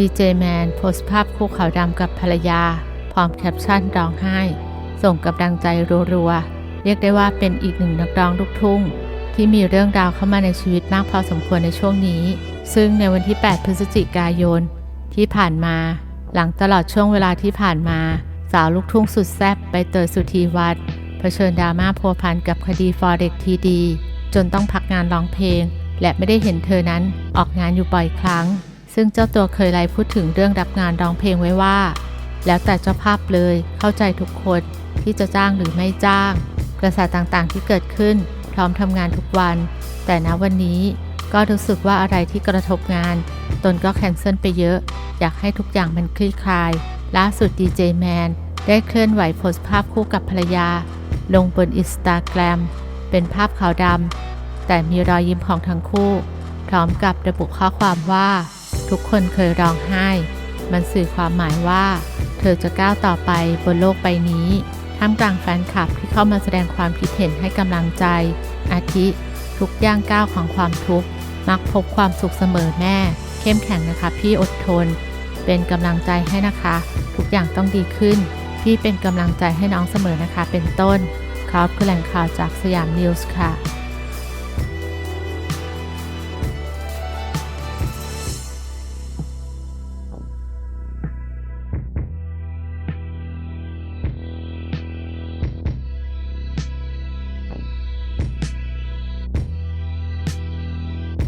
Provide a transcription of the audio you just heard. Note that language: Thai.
ดีเจแมนโพสต์ภาพคู่ขาวดำกับภรรยา พร้อมแคปชั่นร้องไห้ ส่งกำลังใจรัวๆ เรียกได้ว่าเป็นอีกหนึ่งนักร้องลูกทุ่ง ที่มีเรื่องราวเข้ามาในชีวิตมากพอสมควรในช่วงนี้ ซึ่งในวันที่ 8 พฤศจิกายน ที่ผ่านมา หลังตลอดช่วงเวลาที่ผ่านมา สาวลูกทุ่งสุดแซ่บใบเตยสุธีวัฒน์เผชิญดราม่าพัวพันกับคดีฟอเร็กทีดี จนต้องพักงานร้องเพลง และไม่ได้เห็นเธอนั้นออกงานอยู่บ่อยครั้ง ซึ่งเจ้าตัวเคยไลฟ์พูดถึงเรื่องรับงานร้องเพลงไว้ว่า แล้วแต่เจ้าภาพเลยเข้าใจทุกคนที่จะจ้างหรือไม่จ้าง กระแสต่างๆที่เกิดขึ้น พร้อมทำงานทุกวัน แต่ณวันนี้ก็รู้สึกว่าอะไรที่กระทบงาน ตนก็แคนเซิลไปเยอะ อยากให้ทุกอย่างมันคลี่คลายล่าสุดดีเจแมนได้เคลื่อนไหวโพสต์ภาพคู่กับภรรยา ลงบนอินสตาแกรมเป็นภาพขาวดำแต่มีรอยยิ้มของทั้งคู่ พร้อมกับระบุข้อความว่า ทุกคนเคยร้องไห้ มันสื่อความหมายว่า เธอจะก้าวต่อไปบนโลกใบนี้ ท่ามกลางแฟนคลับที่เข้ามาแสดงความคิดเห็นให้กำลังใจ อาทิ ทุกย่างก้าวของความทุกข์ มักพบความสุขเสมอแม่ เข้มแข็งนะคะพี่อดทน เป็นกำลังใจให้นะคะ ทุกอย่างต้องดีขึ้น พี่เป็นกำลังใจให้น้องเสมอนะคะ เป็นต้นครับคือแหล่งข่าวจากสยามนิวส์ค่ะ